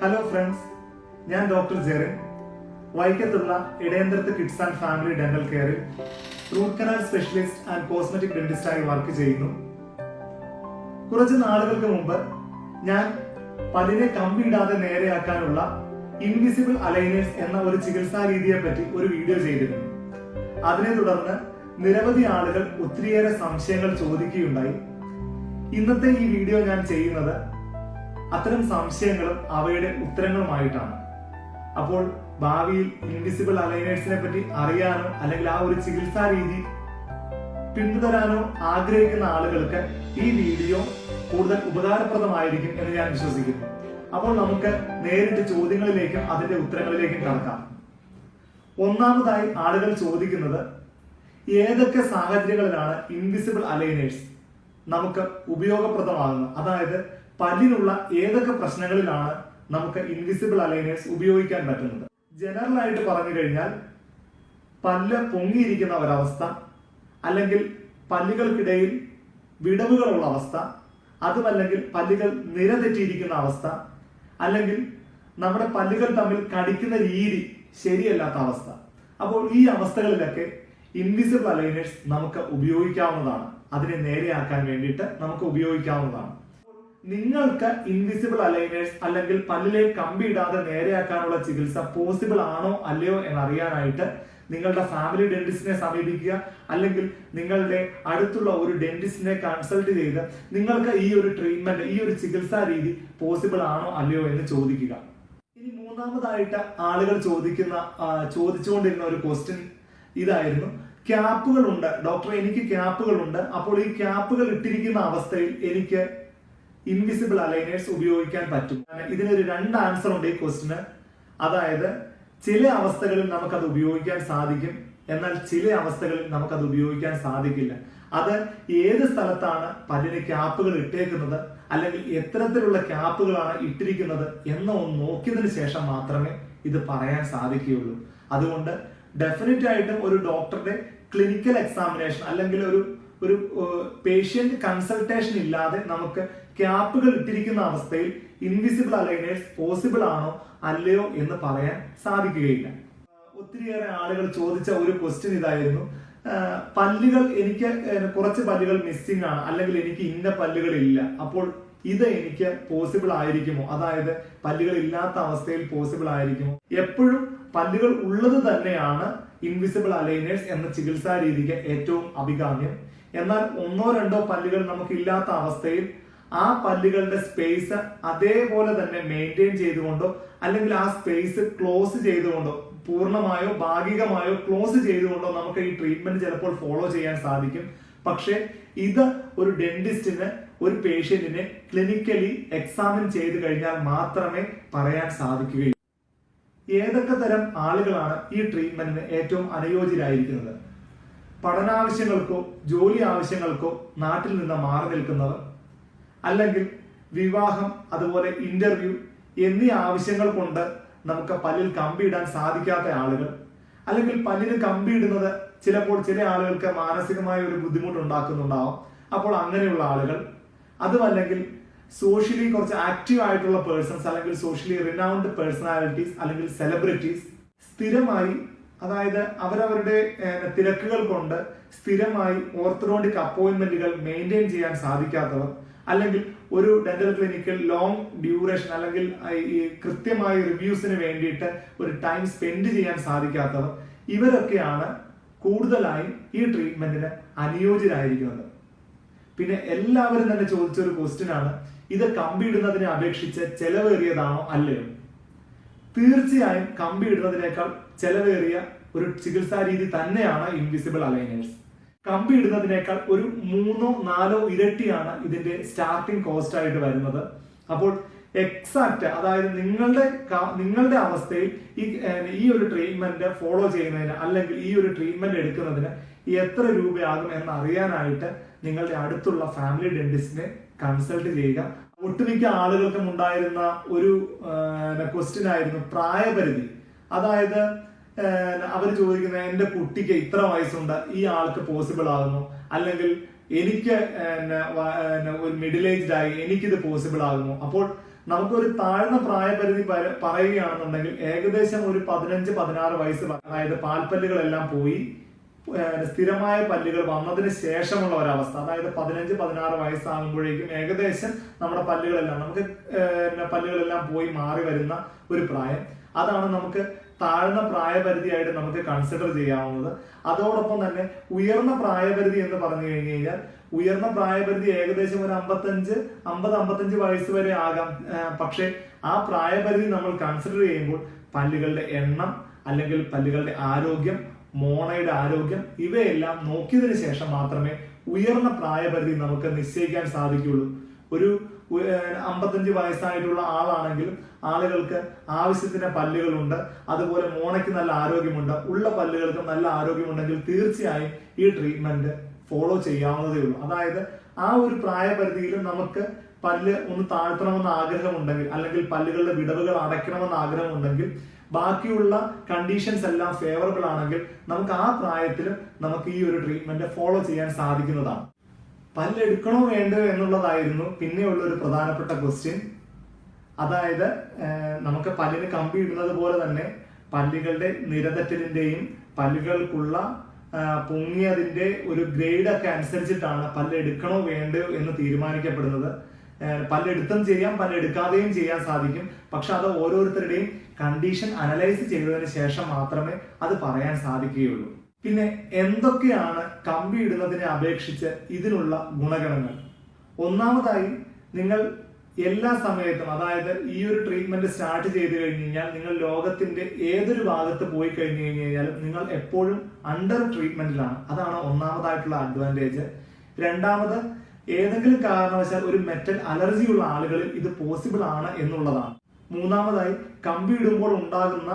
Hello friends ഞാൻ doctor Jerin. വൈക്കത്തുള്ള ഇടയന്ത്രത്ത് കിഡ്സ് ആൻഡ് ഫാമിലി ഡെന്റൽ കെയറിൽ root canal specialist and cosmetic ഡെന്റിസ്റ്റായി work ചെയ്യുന്നു. കുറച്ച് നാളുകൾക്ക് മുമ്പ് ഞാൻ പല്ലിനെ കമ്പിയിടാതെ നേരെയാക്കാനുള്ള ഇൻവിസിബിൾ അലൈനേഴ്സ് എന്ന ഒരു ചികിത്സാ രീതിയെ പറ്റി ഒരു വീഡിയോ ചെയ്തിരുന്നു. അതിനെ തുടർന്ന് നിരവധി ആളുകൾ ഒത്തിരിയേറെ സംശയങ്ങൾ ചോദിക്കുകയുണ്ടായി. ഇന്നത്തെ ഈ വീഡിയോ ഞാൻ ചെയ്യുന്നത് അത്തരം സംശയങ്ങളും അവയുടെ ഉത്തരങ്ങളുമായിട്ടാണ്. അപ്പോൾ ഭാവിയിൽ ഇൻവിസിബിൾ അലൈനേഴ്സിനെ പറ്റി അറിയാനോ അല്ലെങ്കിൽ ആ ഒരു ചികിത്സാ രീതി പിന്തുടരാനോ ആഗ്രഹിക്കുന്ന ആളുകൾക്ക് ഈ വീഡിയോ കൂടുതൽ ഉപകാരപ്രദമായിരിക്കും എന്ന് ഞാൻ വിശ്വസിക്കുന്നു. അപ്പോൾ നമുക്ക് നേരിട്ട് ചോദ്യങ്ങളിലേക്കും അതിന്റെ ഉത്തരങ്ങളിലേക്കും കടക്കാം. ഒന്നാമതായി ആളുകൾ ചോദിക്കുന്നത് ഏതൊക്കെ സാഹചര്യങ്ങളിലാണ് ഇൻവിസിബിൾ അലൈനേഴ്സ് നമുക്ക് ഉപയോഗപ്രദമാകുന്നത്? അതായത് പല്ലിനുള്ള ഏതൊക്കെ പ്രശ്നങ്ങളിലാണ് നമുക്ക് ഇൻവിസിബിൾ അലൈനേഴ്സ് ഉപയോഗിക്കാൻ പറ്റുന്നത്? ജനറൽ ആയിട്ട് പറഞ്ഞു കഴിഞ്ഞാൽ പല്ല് പൊങ്ങിയിരിക്കുന്ന ഒരവസ്ഥ അല്ലെങ്കിൽ പല്ലുകൾക്കിടയിൽ വിടവുകളുള്ള അവസ്ഥ അതുമല്ലെങ്കിൽ പല്ലുകൾ നിരതെറ്റിയിരിക്കുന്ന അവസ്ഥ അല്ലെങ്കിൽ നമ്മുടെ പല്ലുകൾ തമ്മിൽ കടിക്കുന്ന രീതി ശരിയല്ലാത്ത അവസ്ഥ. അപ്പോൾ ഈ അവസ്ഥകളിലൊക്കെ ഇൻവിസിബിൾ അലൈനേഴ്സ് നമുക്ക് ഉപയോഗിക്കാവുന്നതാണ്. അതിനെ നേരെയാക്കാൻ വേണ്ടിയിട്ട് നമുക്ക് ഉപയോഗിക്കാവുന്നതാണ്. നിങ്ങൾക്ക് ഇൻവിസിബിൾ അലൈനേഴ്സ് അല്ലെങ്കിൽ പല്ലിലെ കമ്പി ഇടാതെ നേരെയാക്കാനുള്ള ചികിത്സ പോസിബിൾ ആണോ അല്ലയോ എന്ന് അറിയാനായിട്ട് നിങ്ങളുടെ ഫാമിലി ഡെന്റിസ്റ്റിനെ സമീപിക്കുക. അല്ലെങ്കിൽ നിങ്ങളുടെ അടുത്തുള്ള ഒരു ഡെന്റിസ്റ്റിനെ കൺസൾട്ട് ചെയ്ത് നിങ്ങൾക്ക് ഈ ഒരു ട്രീറ്റ്മെന്റ് ഈ ഒരു ചികിത്സാ രീതി പോസിബിൾ ആണോ അല്ലയോ എന്ന് ചോദിക്കുക. ഇനി മൂന്നാമതായിട്ട് ആളുകൾ ചോദിക്കുന്ന ചോദിച്ചുകൊണ്ടിരുന്ന ഒരു ക്വസ്റ്റ്യൻ ഇതായിരുന്നു. ക്യാപ്പുകൾ ഉണ്ട് ഡോക്ടർ എനിക്ക് ക്യാപ്പുകൾ ഉണ്ട് അപ്പോൾ ഈ ക്യാപ്പുകൾ ഇട്ടിരിക്കുന്ന അവസ്ഥയിൽ എനിക്ക് ഇൻവിസിബിൾ അലൈനേഴ്സ് ഉപയോഗിക്കാൻ പറ്റും. ഇതിനൊരു രണ്ട് ആൻസർ ഉണ്ട് ഈ ക്വസ്റ്റിന് അതായത് ചില അവസ്ഥകളിൽ നമുക്കത് ഉപയോഗിക്കാൻ സാധിക്കും. എന്നാൽ ചില അവസ്ഥകളിൽ നമുക്കത് ഉപയോഗിക്കാൻ സാധിക്കില്ല. അത് ഏത് സ്ഥലത്താണ് പല്ലിന് ക്യാപ്പുകൾ ഇട്ടേക്കുന്നത് അല്ലെങ്കിൽ എത്തരത്തിലുള്ള ക്യാപ്പുകളാണ് ഇട്ടിരിക്കുന്നത് എന്ന് ഒന്ന് നോക്കിയതിനു ശേഷം മാത്രമേ ഇത് പറയാൻ സാധിക്കുകയുള്ളൂ. അതുകൊണ്ട് ഡെഫിനറ്റ് ആയിട്ടും ഒരു ഡോക്ടറുടെ ക്ലിനിക്കൽ എക്സാമിനേഷൻ അല്ലെങ്കിൽ ഒരു ഒരു പേഷ്യന്റ് കൺസൾട്ടേഷൻ ഇല്ലാതെ നമുക്ക് ക്യാപ്പുകൾ ഇട്ടിരിക്കുന്ന അവസ്ഥയിൽ ഇൻവിസിബിൾ അലൈനേഴ്സ് പോസിബിൾ ആണോ അല്ലയോ എന്ന് പറയാൻ സാധിക്കുകയില്ല. ഒത്തിരിയേറെ ആളുകൾ ചോദിച്ച ഒരു ക്വസ്റ്റ്യൻ ഇതായിരുന്നു. പല്ലുകൾ എനിക്ക് കുറച്ച് പല്ലുകൾ മിസ്സിംഗ് ആണ്. അല്ലെങ്കിൽ എനിക്ക് ഇന്ന പല്ലുകൾ ഇല്ല. അപ്പോൾ ഇത് എനിക്ക് പോസിബിൾ ആയിരിക്കുമോ? അതായത് പല്ലുകൾ ഇല്ലാത്ത അവസ്ഥയിൽ പോസിബിൾ ആയിരിക്കുമോ? എപ്പോഴും പല്ലുകൾ ഉള്ളത് തന്നെയാണ് ഇൻവിസിബിൾ അലൈനേഴ്സ് എന്ന ചികിത്സാ രീതിക്ക് ഏറ്റവും അഭികാമ്യം. എന്നാൽ ഒന്നോ രണ്ടോ പല്ലുകൾ നമുക്ക് ഇല്ലാത്ത അവസ്ഥയിൽ ആ പല്ലുകളുടെ സ്പേസ് അതേപോലെ തന്നെ മെയിന്റെയിൻ ചെയ്തുകൊണ്ടോ അല്ലെങ്കിൽ ആ സ്പേസ് ക്ലോസ് ചെയ്തുകൊണ്ടോ പൂർണമായോ ഭാഗികമായോ ക്ലോസ് ചെയ്തുകൊണ്ടോ നമുക്ക് ഈ ട്രീറ്റ്മെന്റ് ചിലപ്പോൾ ഫോളോ ചെയ്യാൻ സാധിക്കും. പക്ഷേ ഇത് ഒരു ഡെന്റിസ്റ്റിന് ഒരു പേഷ്യന്റിനെ ക്ലിനിക്കലി എക്സാമിൻ ചെയ്ത് കഴിഞ്ഞാൽ മാത്രമേ പറയാൻ സാധിക്കുകയുള്ളൂ. ഏതൊക്കെ തരം ആളുകളാണ് ഈ ട്രീറ്റ്മെന്റിന് ഏറ്റവും അനുയോജ്യരായിരിക്കുന്നത്? പഠനാവശ്യങ്ങൾക്കോ ജോലി ആവശ്യങ്ങൾക്കോ നാട്ടിൽ നിന്ന് മാറി നിൽക്കുന്നവർ അല്ലെങ്കിൽ വിവാഹം അതുപോലെ ഇന്റർവ്യൂ എന്നീ ആവശ്യങ്ങൾ കൊണ്ട് നമുക്ക് പല്ലിൽ കമ്പിയിടാൻ സാധിക്കാത്ത ആളുകൾ. അല്ലെങ്കിൽ പല്ലിന് കമ്പിയിടുന്നത് ചിലപ്പോൾ ചില ആളുകൾക്ക് മാനസികമായ ഒരു ബുദ്ധിമുട്ട് ഉണ്ടാക്കുന്നുണ്ടാവും അപ്പോൾ അങ്ങനെയുള്ള ആളുകൾ അതുമല്ലെങ്കിൽ സോഷ്യലി കുറച്ച് ആക്റ്റീവ് ആയിട്ടുള്ള പേഴ്സൺസ് അല്ലെങ്കിൽ സോഷ്യലി റിനൗണ്ട് പേഴ്സണാലിറ്റീസ് അല്ലെങ്കിൽ സെലിബ്രിറ്റീസ് സ്ഥിരമായി അതായത് അവരവരുടെ തിരക്കുകൾ കൊണ്ട് സ്ഥിരമായി ഓർത്തഡോണ്ടിക് അപ്പോയിന്റ്മെന്റുകൾ മെയിന്റെയിൻ ചെയ്യാൻ സാധിക്കാത്തവർ അല്ലെങ്കിൽ ഒരു ഡെന്റൽ ക്ലിനിക്കിൽ ലോങ് ഡ്യൂറേഷൻ അല്ലെങ്കിൽ ഈ കൃത്യമായ റിവ്യൂസിന് വേണ്ടിയിട്ട് ഒരു ടൈം സ്പെൻഡ് ചെയ്യാൻ സാധിക്കാത്തവർ ഇവരൊക്കെയാണ് കൂടുതലായും ഈ ട്രീറ്റ്മെന്റിന് അനുയോജ്യരായിരിക്കുന്നത്. പിന്നെ എല്ലാവരും തന്നെ ചോദിച്ച ഒരു ക്വസ്റ്റ്യൻ ആണ് ഇത് കമ്പിയിടുന്നതിനെ അപേക്ഷിച്ച് ചെലവേറിയതാണോ അല്ലയോ? തീർച്ചയായും കമ്പി ഇടുന്നതിനേക്കാൾ ചെലവേറിയ ഒരു ചികിത്സാ രീതി തന്നെയാണ് ഇൻവിസിബിൾ അലൈനേഴ്സ് കമ്പി ഇടുന്നതിനേക്കാൾ ഒരു മൂന്നോ നാലോ ഇരട്ടിയാണ് ഇതിന്റെ സ്റ്റാർട്ടിംഗ് കോസ്റ്റ് ആയിട്ട് വരുന്നത്. അപ്പോൾ എക്സാക്ട് അതായത് നിങ്ങളുടെ നിങ്ങളുടെ അവസ്ഥയിൽ ഈ ഈ ഒരു ട്രീറ്റ്മെന്റ് ഫോളോ ചെയ്യുന്നതിന് അല്ലെങ്കിൽ ഈ ഒരു ട്രീറ്റ്മെന്റ് എടുക്കുന്നതിന് എത്ര രൂപയാകും എന്ന് അറിയാനായിട്ട് നിങ്ങളുടെ അടുത്തുള്ള ഫാമിലി ഡെന്റിസ്റ്റിനെ കൺസൾട്ട് ചെയ്യുക. ഒട്ടുമിക്ക ആളുകൾക്കും ഉണ്ടായിരുന്ന ഒരു ക്വസ്റ്റ്യൻ ആയിരുന്നു പ്രായപരിധി. അതായത് അവർ ചോദിക്കുന്നത് എന്റെ കുട്ടിക്ക് ഇത്ര വയസ്സുണ്ട് ഈ ആൾക്ക് പോസിബിൾ ആകുന്നു? അല്ലെങ്കിൽ എനിക്ക് ഒരു മിഡിൽ ഏജ്ഡ് ആയി എനിക്കിത് പോസിബിൾ ആകുന്നു? അപ്പോൾ നമുക്കൊരു താഴ്ന്ന പ്രായപരിധി പര- പറയുകയാണെന്നുണ്ടെങ്കിൽ ഏകദേശം ഒരു പതിനഞ്ച് പതിനാറ് വയസ്സ് അതായത് പാൽപ്പല്ലുകളെല്ലാം പോയി സ്ഥിരമായ പല്ലുകൾ വന്നതിന് ശേഷമുള്ള ഒരവസ്ഥ. അതായത് പതിനഞ്ച് പതിനാറ് വയസ്സാകുമ്പോഴേക്കും ഏകദേശം നമ്മുടെ പല്ലുകളെല്ലാം നമുക്ക് പല്ലുകളെല്ലാം പോയി മാറി വരുന്ന ഒരു പ്രായം. അതാണ് നമുക്ക് താഴ്ന്ന പ്രായപരിധിയായിട്ട് നമുക്ക് കൺസിഡർ ചെയ്യാവുന്നത്. അതോടൊപ്പം തന്നെ ഉയർന്ന പ്രായപരിധി എന്ന് പറഞ്ഞു കഴിഞ്ഞു കഴിഞ്ഞാൽ ഉയർന്ന പ്രായപരിധി ഏകദേശം ഒരു അമ്പത്തഞ്ച് അമ്പത് അമ്പത്തഞ്ച് വയസ്സ് വരെ ആകാം. പക്ഷേ ആ പ്രായപരിധി നമ്മൾ കൺസിഡർ ചെയ്യുമ്പോൾ പല്ലുകളുടെ എണ്ണം അല്ലെങ്കിൽ പല്ലുകളുടെ ആരോഗ്യം മോണയുടെ ആരോഗ്യം ഇവയെല്ലാം നോക്കിയതിന് ശേഷം മാത്രമേ ഉയർന്ന പ്രായപരിധി നമുക്ക് നിശ്ചയിക്കാൻ സാധിക്കുകയുള്ളൂ. ഒരു അമ്പത്തഞ്ച് വയസ്സായിട്ടുള്ള ആളാണെങ്കിലും ആളുകൾക്ക് ആവശ്യത്തിന് പല്ലുകളുണ്ട്. അതുപോലെ മോണയ്ക്ക് നല്ല ആരോഗ്യമുണ്ട്. ഉള്ള പല്ലുകൾക്ക് നല്ല ആരോഗ്യമുണ്ടെങ്കിൽ തീർച്ചയായും ഈ ട്രീറ്റ്മെന്റ് ഫോളോ ചെയ്യാവുന്നതേ ഉള്ളൂ. അതായത് ആ ഒരു പ്രായപരിധിയിൽ നമുക്ക് പല്ല് ഒന്ന് താഴ്ത്തണമെന്ന് ആഗ്രഹമുണ്ടെങ്കിൽ അല്ലെങ്കിൽ പല്ലുകളുടെ വിടവുകൾ അടയ്ക്കണമെന്ന് ആഗ്രഹമുണ്ടെങ്കിൽ ബാക്കിയുള്ള കണ്ടീഷൻസ് എല്ലാം ഫേവറബിൾ ആണെങ്കിൽ നമുക്ക് ആ പ്രായത്തിലും നമുക്ക് ഈ ഒരു ട്രീറ്റ്മെന്റ് ഫോളോ ചെയ്യാൻ സാധിക്കുന്നതാണ്. പല്ലെടുക്കണോ വേണ്ടോ എന്നുള്ളതായിരുന്നു പിന്നെയുള്ള ഒരു പ്രധാനപ്പെട്ട ക്വസ്റ്റ്യൻ അതായത് നമുക്ക് പല്ലിന് കമ്പി ഇടുന്നത് പോലെ തന്നെ പല്ലുകളുടെ നിരതെറ്റലിന്റെയും പല്ലുകൾക്കുള്ള പൊങ്ങിയതിന്റെ ഒരു ഗ്രേഡ് ഒക്കെ അനുസരിച്ചിട്ടാണ് പല്ല് എടുക്കണോ വേണ്ടയോ എന്ന് തീരുമാനിക്കപ്പെടുന്നത്. പല്ലെടുത്തും ചെയ്യാം പല്ലെടുക്കാതെയും ചെയ്യാൻ സാധിക്കും. പക്ഷെ അത് ഓരോരുത്തരുടെയും കണ്ടീഷൻ അനലൈസ് ചെയ്തതിന് ശേഷം മാത്രമേ അത് പറയാൻ സാധിക്കുകയുള്ളൂ. പിന്നെ എന്തൊക്കെയാണ് കമ്പി ഇടുന്നതിനെ അപേക്ഷിച്ച് ഇതിനുള്ള ഗുണഗണങ്ങൾ? ഒന്നാമതായി നിങ്ങൾ എല്ലാ സമയത്തും അതായത് ഈ ഒരു ട്രീറ്റ്മെന്റ് സ്റ്റാർട്ട് ചെയ്ത് കഴിഞ്ഞ് കഴിഞ്ഞാൽ നിങ്ങൾ ലോകത്തിന്റെ ഏതൊരു ഭാഗത്ത് പോയി കഴിഞ്ഞു കഴിഞ്ഞു കഴിഞ്ഞാലും നിങ്ങൾ എപ്പോഴും അണ്ടർ ട്രീറ്റ്മെന്റിലാണ് അതാണ് ഒന്നാമതായിട്ടുള്ള അഡ്വാന്റേജ് രണ്ടാമത് ഏതെങ്കിലും കാരണവശാൽ ഒരു മെറ്റൽ അലർജി ഉള്ള ആളുകളിൽ ഇത് പോസിബിൾ ആണ് എന്നുള്ളതാണ്. മൂന്നാമതായി കമ്പി ഇടുമ്പോൾ ഉണ്ടാകുന്ന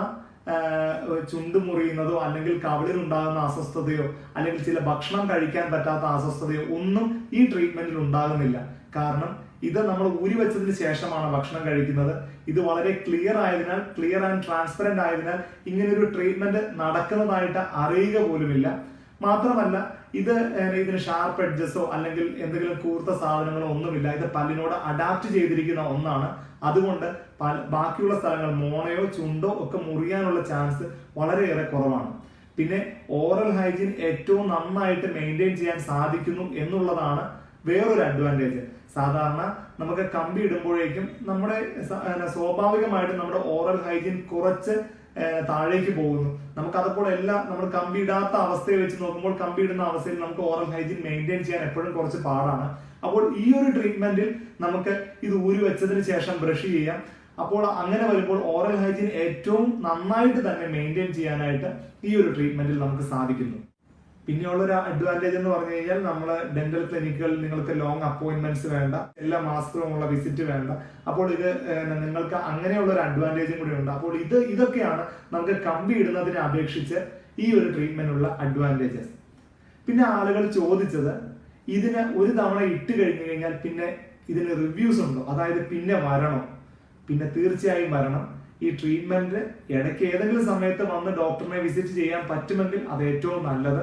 ചുണ്ട് മുറിയുന്നതോ അല്ലെങ്കിൽ കവളിൽ ഉണ്ടാകുന്ന അസ്വസ്ഥതയോ അല്ലെങ്കിൽ ചില ഭക്ഷണം കഴിക്കാൻ പറ്റാത്ത അസ്വസ്ഥതയോ ഒന്നും ഈ ട്രീറ്റ്മെന്റിൽ ഉണ്ടാകുന്നില്ല. കാരണം ഇത് നമ്മൾ ഊരി വെച്ചതിന് ശേഷമാണ് ഭക്ഷണം കഴിക്കുന്നത്. ഇത് വളരെ ക്ലിയർ ആയതിനാൽ ക്ലിയർ ആൻഡ് ട്രാൻസ്പെറന്റ് ആയതിനാൽ ഇങ്ങനെ ഒരു ട്രീറ്റ്മെന്റ് നടക്കുന്നതായിട്ട് അറിയുക പോലുമില്ല. മാത്രമല്ല ഇത് ഇതിന് ഷാർപ്പ് എഡ്ജസോ അല്ലെങ്കിൽ എന്തെങ്കിലും കൂർത്ത സാധനങ്ങളോ ഒന്നുമില്ല. ഇത് പല്ലിനോട് അഡാപ്റ്റ് ചെയ്തിരിക്കുന്ന ഒന്നാണ്. അതുകൊണ്ട് ബാക്കിയുള്ള സ്ഥലങ്ങൾ മോണയോ ചുണ്ടോ ഒക്കെ മുറിയാനുള്ള ചാൻസ് വളരെയേറെ കുറവാണ്. പിന്നെ ഓറൽ ഹൈജീൻ ഏറ്റവും നന്നായിട്ട് മെയിന്റെയിൻ ചെയ്യാൻ സാധിക്കുന്നു എന്നുള്ളതാണ് വേറൊരു അഡ്വാന്റേജ് സാധാരണ നമുക്ക് കമ്പി ഇടുമ്പോഴേക്കും നമ്മുടെ സ്വാഭാവികമായിട്ടും നമ്മുടെ ഓറൽ ഹൈജീൻ കുറച്ച് താഴേക്ക് പോകുന്നു. നമുക്ക് അതപ്പോൾ എല്ലാം നമ്മൾ കമ്പി ഇടാത്ത അവസ്ഥയെ വെച്ച് നോക്കുമ്പോൾ കമ്പി ഇടുന്ന അവസ്ഥയിൽ നമുക്ക് ഓറൽ ഹൈജീൻ മെയിന്റെയിൻ ചെയ്യാൻ എപ്പോഴും കുറച്ച് പാടാണ്. അപ്പോൾ ഈ ഒരു ട്രീറ്റ്മെന്റിൽ നമുക്ക് ഇത് ഊരി വെച്ചതിന് ശേഷം ബ്രഷ് ചെയ്യാം. അപ്പോൾ അങ്ങനെ വരുമ്പോൾ ഓറൽ ഹൈജീൻ ഏറ്റവും നന്നായിട്ട് തന്നെ മെയിന്റെയിൻ ചെയ്യാനായിട്ട് ഈ ഒരു ട്രീറ്റ്മെന്റിൽ നമുക്ക് സാധിക്കുന്നു. പിന്നെയുള്ള ഒരു അഡ്വാന്റേജ് എന്ന് പറഞ്ഞു കഴിഞ്ഞാൽ നമ്മൾ ഡെന്റൽ ക്ലിനിക്കുകളിൽ നിങ്ങൾക്ക് ലോങ് അപ്പോയിന്റ്മെന്റ്സ് വേണ്ട എല്ലാ മാസത്തിലുമുള്ള വിസിറ്റ് വേണ്ട. അപ്പോൾ ഇത് നിങ്ങൾക്ക് അങ്ങനെയുള്ള ഒരു അഡ്വാന്റേജും കൂടി ഉണ്ട്. അപ്പോൾ ഇത് ഇതൊക്കെയാണ് നമുക്ക് കമ്പി ഇടുന്നതിനെ അപേക്ഷിച്ച് ഈ ഒരു ട്രീറ്റ്മെന്റിനുള്ള അഡ്വാന്റേജസ് പിന്നെ ആളുകൾ ചോദിച്ചത് ഇതിന് ഒരു തവണ ഇട്ട് കഴിഞ്ഞു കഴിഞ്ഞാൽ പിന്നെ ഇതിന് റിവ്യൂസ് ഉണ്ടോ? അതായത് പിന്നെ വരണോ? പിന്നെ തീർച്ചയായും വരണം. ഈ ട്രീറ്റ്മെന്റ് ഇടയ്ക്ക് ഏതെങ്കിലും സമയത്ത് വന്ന് ഡോക്ടറിനെ വിസിറ്റ് ചെയ്യാൻ പറ്റുമെങ്കിൽ അത് ഏറ്റവും നല്ലത്.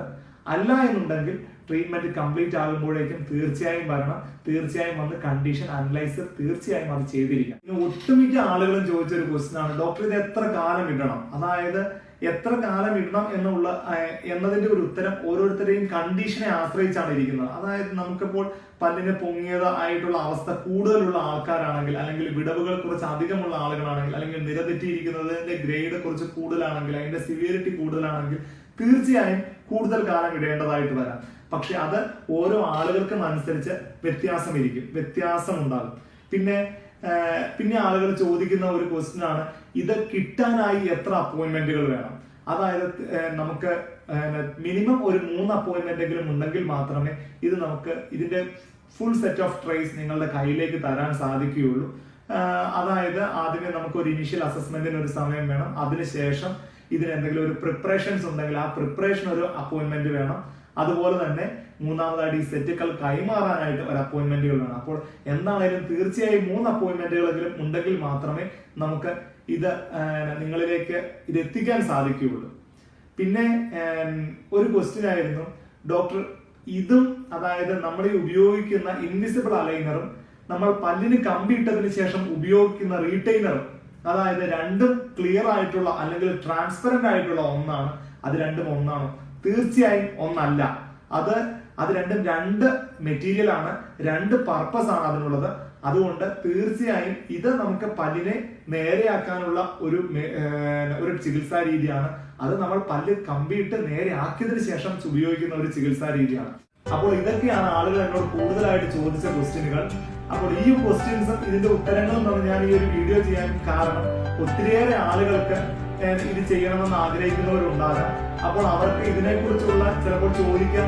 അല്ല എന്നുണ്ടെങ്കിൽ ട്രീറ്റ്മെന്റ് കംപ്ലീറ്റ് ആകുമ്പോഴേക്കും തീർച്ചയായും വരണം. തീർച്ചയായും വന്ന് കണ്ടീഷൻ അനലൈസർ തീർച്ചയായും അത് ചെയ്തിരിക്കണം. ഇനി ഒട്ടുമിക്ക ആളുകളും ചോദിച്ച ഒരു ക്വസ്റ്റ്യൻ ആണ്. ഡോക്ടർ ഇത് എത്ര കാലം ഇടണം? അതായത് എത്ര കാലം ഇടണം എന്നുള്ള എന്നതിന്റെ ഒരു ഉത്തരം ഓരോരുത്തരെയും കണ്ടീഷനെ ആശ്രയിച്ചാണ് ഇരിക്കുന്നത്. അതായത് നമുക്കിപ്പോൾ പല്ലിന് പൊങ്ങിയത് ആയിട്ടുള്ള അവസ്ഥ കൂടുതലുള്ള ആൾക്കാരാണെങ്കിൽ അല്ലെങ്കിൽ വിടവുകൾ കുറച്ച് അധികമുള്ള ആളുകളാണെങ്കിൽ അല്ലെങ്കിൽ നിരതെറ്റിയിരിക്കുന്നതിന്റെ ഗ്രേഡ് കുറച്ച് കൂടുതലാണെങ്കിൽ അതിന്റെ സിവിയറിറ്റി കൂടുതലാണെങ്കിൽ തീർച്ചയായും കൂടുതൽ കാലം ഇടേണ്ടതായിട്ട് വരാം. പക്ഷെ അത് ഓരോ ആളുകൾക്കും അനുസരിച്ച് വ്യത്യാസം ഇരിക്കും വ്യത്യാസം ഉണ്ടാകും പിന്നെ പിന്നെ ആളുകൾ ചോദിക്കുന്ന ഒരു ക്വസ്റ്റ്യൻ ആണ് ഇത് കിട്ടാനായി എത്ര അപ്പോയിന്റ്മെന്റുകൾ വേണം? അതായത് നമുക്ക് മിനിമം ഒരു മൂന്ന് അപ്പോയിന്റ്മെന്റ് എങ്കിലും ഉണ്ടെങ്കിൽ മാത്രമേ ഇത് നമുക്ക് ഇതിന്റെ ഫുൾ സെറ്റ് ഓഫ് ട്രേസ് നിങ്ങളുടെ കയ്യിലേക്ക് തരാൻ സാധിക്കുകയുള്ളൂ. അതായത് ആദ്യമേ നമുക്ക് ഒരു ഇനിഷ്യൽ അസസ്മെന്റിന് ഒരു സമയം വേണം. അതിനുശേഷം ഇതിന് എന്തെങ്കിലും ഒരു പ്രിപ്പറേഷൻസ് ഉണ്ടെങ്കിൽ ആ പ്രിപ്പറേഷൻ ഒരു അപ്പോയിന്റ്മെന്റ് വേണം. അതുപോലെ തന്നെ മൂന്നാമതായിട്ട് ഈ സെറ്റുകൾ കൈമാറാനായിട്ട് ഒരു അപ്പോയിന്റ്മെന്റുകൾ വേണം. അപ്പോൾ എന്താണേലും തീർച്ചയായും മൂന്ന് അപ്പോയിന്റ്മെന്റുകളെങ്കിലും ഉണ്ടെങ്കിൽ മാത്രമേ നമുക്ക് ഇത് നിങ്ങളിലേക്ക് ഇത് എത്തിക്കാൻ സാധിക്കുകയുള്ളൂ. പിന്നെ ഒരു ക്വസ്റ്റ്യൻ ആയിരുന്നു. ഡോക്ടർ ഇതും അതായത് നമ്മൾ ഈ ഉപയോഗിക്കുന്ന ഇൻവിസിബിൾ അലൈനറും നമ്മൾ പല്ലിന് കമ്പി ഇട്ടതിന് ശേഷം ഉപയോഗിക്കുന്ന റീറ്റെയിനർ അതായത് രണ്ടും ക്ലിയർ ആയിട്ടുള്ള അല്ലെങ്കിൽ ട്രാൻസ്പെറന്റ് ആയിട്ടുള്ള ഒന്നാണ്. അത് രണ്ടും ഒന്നാണ്. തീർച്ചയായും ഒന്നല്ല. അത് അത് രണ്ടും രണ്ട് മെറ്റീരിയൽ ആണ്. രണ്ട് പർപ്പസ് ആണ് അതിനുള്ളത്. അതുകൊണ്ട് തീർച്ചയായും ഇത് നമുക്ക് പല്ലിനെ നേരെയാക്കാനുള്ള ഒരു ഒരു ചികിത്സാ രീതിയാണ്. അത് നമ്മൾ പല്ല് കമ്പിയിട്ട് നേരെ ആക്കിയതിനു ശേഷം ഉപയോഗിക്കുന്ന ഒരു ചികിത്സാ രീതിയാണ്. അപ്പോൾ ഇതൊക്കെയാണ് ആളുകൾ എന്നോട് കൂടുതലായിട്ട് ചോദിച്ച ക്വസ്റ്റ്യനുകൾ അപ്പോൾ ഈ ക്വസ്റ്റ്യൻസും ഇതിന്റെ ഉത്തരങ്ങളും തമ്മിൽ ഞാൻ ഈ ഒരു വീഡിയോ ചെയ്യാൻ കാരണം ഒത്തിരിയേറെ ആളുകൾക്ക് ഇത് ചെയ്യണമെന്ന് ആഗ്രഹിക്കുന്നവരുണ്ടാകാം. അപ്പോൾ അവർക്ക് ഇതിനെക്കുറിച്ചുള്ള ചിലപ്പോൾ ചോദിക്കാൻ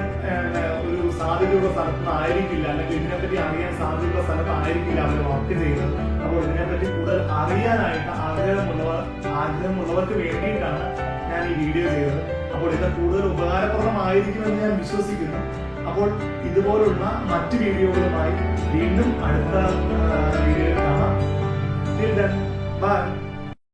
ഒരു സാധ്യതയുള്ള സ്ഥലത്തുനിന്നായിരിക്കില്ല അല്ലെങ്കിൽ ഇതിനെപ്പറ്റി അറിയാൻ സാധ്യതയുള്ള സ്ഥലത്തായിരിക്കില്ല അവർ വർക്ക് ചെയ്യുന്നത്. അപ്പോൾ ഇതിനെപ്പറ്റി കൂടുതൽ അറിയാനായിട്ട് ആഗ്രഹമുള്ളവർ ആഗ്രഹമുള്ളവർക്ക് വേണ്ടിയിട്ടാണ് ഞാൻ ഈ വീഡിയോ ചെയ്തത്. അപ്പോൾ ഇത് കൂടുതൽ ഉപകാരപ്രദമായിരിക്കുമെന്ന് ഞാൻ വിശ്വസിക്കുന്നു. അപ്പോൾ ഇതുപോലുള്ള മറ്റ് വീഡിയോകളുമായി மீண்டும் அடுத்த பாய்